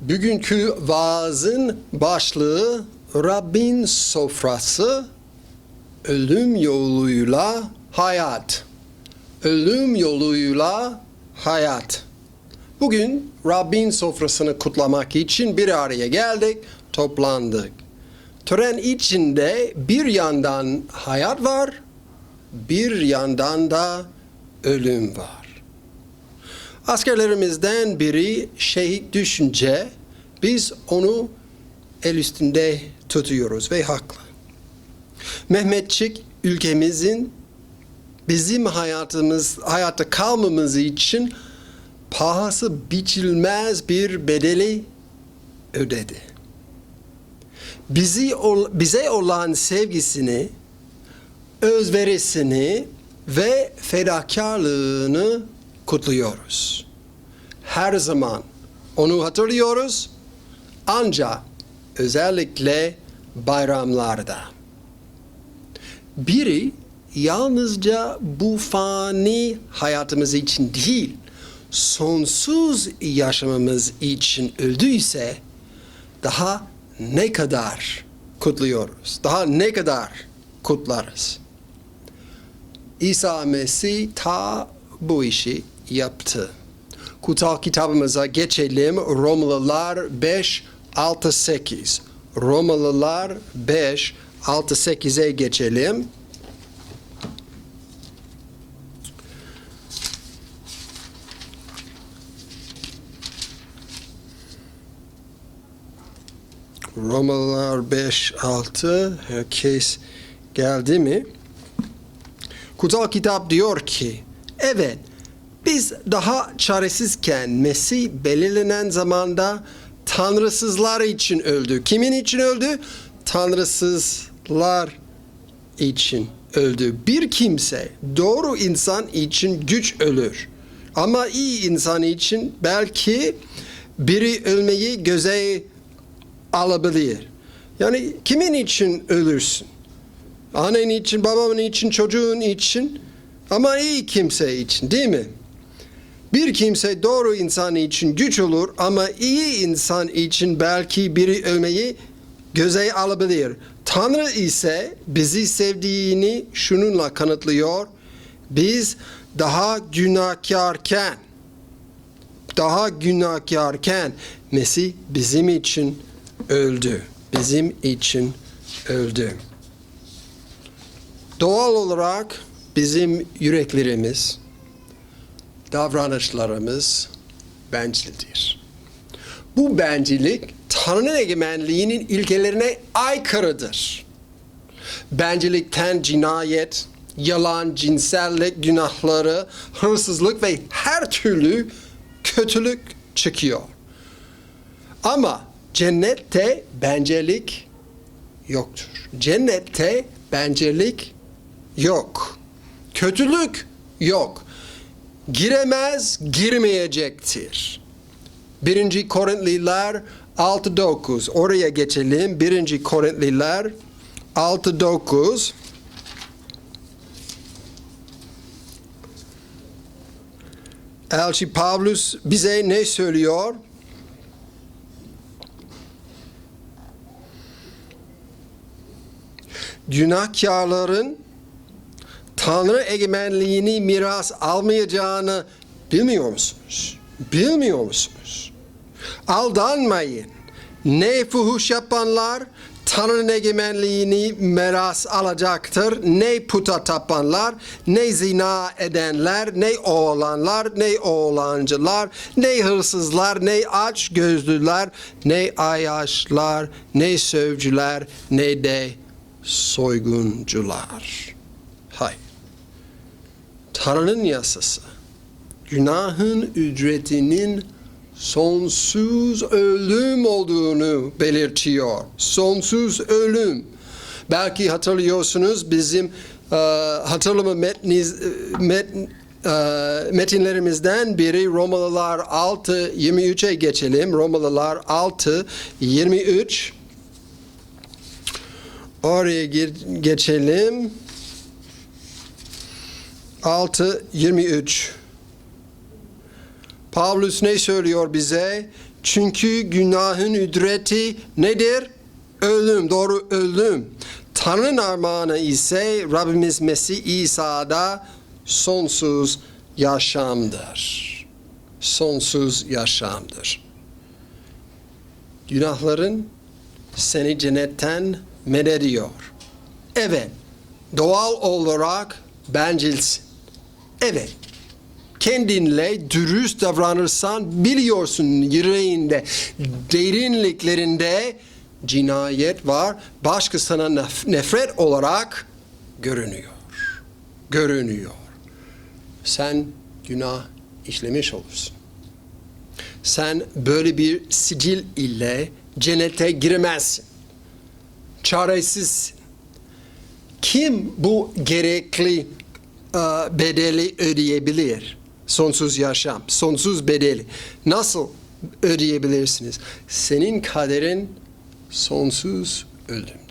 Bugünkü vaazın başlığı Rabbin sofrası ölüm yoluyla hayat. Ölüm yoluyla hayat. Bugün Rabbin sofrasını kutlamak için bir araya geldik, toplandık. Tören içinde bir yandan hayat var, bir yandan da ölüm var. Askerlerimizden biri şehit düşünce biz onu el üstünde tutuyoruz ve haklı. Mehmetçik ülkemizin bizim hayatımız hayatta kalmamız için pahası biçilmez bir bedeli ödedi. Bizi bize olan sevgisini, özverisini ve fedakarlığını kutluyoruz. Her zaman onu hatırlıyoruz ancak özellikle bayramlarda. Biri yalnızca bu fani hayatımız için değil, sonsuz yaşamamız için öldüyse daha ne kadar kutluyoruz? Daha ne kadar kutlarız? İsa Mesih ta bu işi yaptı. Kutsal kitabımıza geçelim. Romalılar 5, 6, 8. Romalılar 5, 6, 8'e geçelim. Romalılar 5, 6 herkes geldi mi? Kutsal kitap diyor ki, evet biz daha çaresizken Mesih belirlenen zamanda tanrısızlar için öldü. Kimin için öldü? Tanrısızlar için öldü. Bir kimse doğru insan için güç ölür. Ama iyi insan için belki biri ölmeyi göze alabilir. Yani kimin için ölürsün? Annen için, babanın için, çocuğun için ama iyi kimse için değil mi? Bir kimse doğru insan için güç olur ama iyi insan için belki biri ölmeyi göze alabilir. Tanrı ise bizi sevdiğini şununla kanıtlıyor. Biz daha günahkarken daha günahkarken Mesih bizim için öldü. Bizim için öldü. Doğal olarak bizim yüreklerimiz, davranışlarımız bencildir. Bu bencillik Tanrı'nın egemenliğinin ilkelerine aykırıdır. Bencillikten cinayet, yalan, cinsellik, günahları, hırsızlık ve her türlü kötülük çıkıyor. Ama cennette bencillik yoktur. Cennette bencillik yok. Kötülük yok. Giremez, girmeyecektir. 1. Korintliler 6-9. Oraya geçelim. 1. Korintliler 6-9. Elçi Pavlus bize ne söylüyor? Günahkarların Tanrı egemenliğini miras almayacağını bilmiyor musunuz? Bilmiyor musunuz? Aldanmayın. Ne fuhuş yapanlar Tanrı'nın egemenliğini miras alacaktır. Ne puta tapanlar, ne zina edenler, ne oğlanlar, ne oğlancılar, ne hırsızlar, ne aç gözlüler, ne ayaşlar, ne sövcüler, ne de soyguncular. Hayır. Tanrı'nın yasası günahın ücretinin sonsuz ölüm olduğunu belirtiyor. Sonsuz ölüm. Belki hatırlıyorsunuz bizim e, hatırlama metniz, met, e, metinlerimizden biri Romalılar 6 23'e geçelim. Romalılar 6 23 Oraya geçelim. 6 23 Pavlus ne söylüyor bize? Çünkü günahın ücreti nedir? Ölüm, doğru ölüm. Tanrı'nın armağanı ise Rabbimiz Mesih İsa'da sonsuz yaşamdır. Sonsuz yaşamdır. Günahların seni cennetten men ediyor. Evet, doğal olarak bencilsin. Evet, kendinle dürüst davranırsan biliyorsun yüreğinde, derinliklerinde cinayet var. Başkasına nef- nefret olarak görünüyor. Görünüyor. Sen günah işlemiş olursun. Sen böyle bir sicil ile cennete giremezsin. Çaresizsin. Kim bu gerekli bedeli ödeyebilir? Sonsuz yaşam, sonsuz bedeli. Nasıl ödeyebilirsiniz? Senin kaderin sonsuz ölümdür.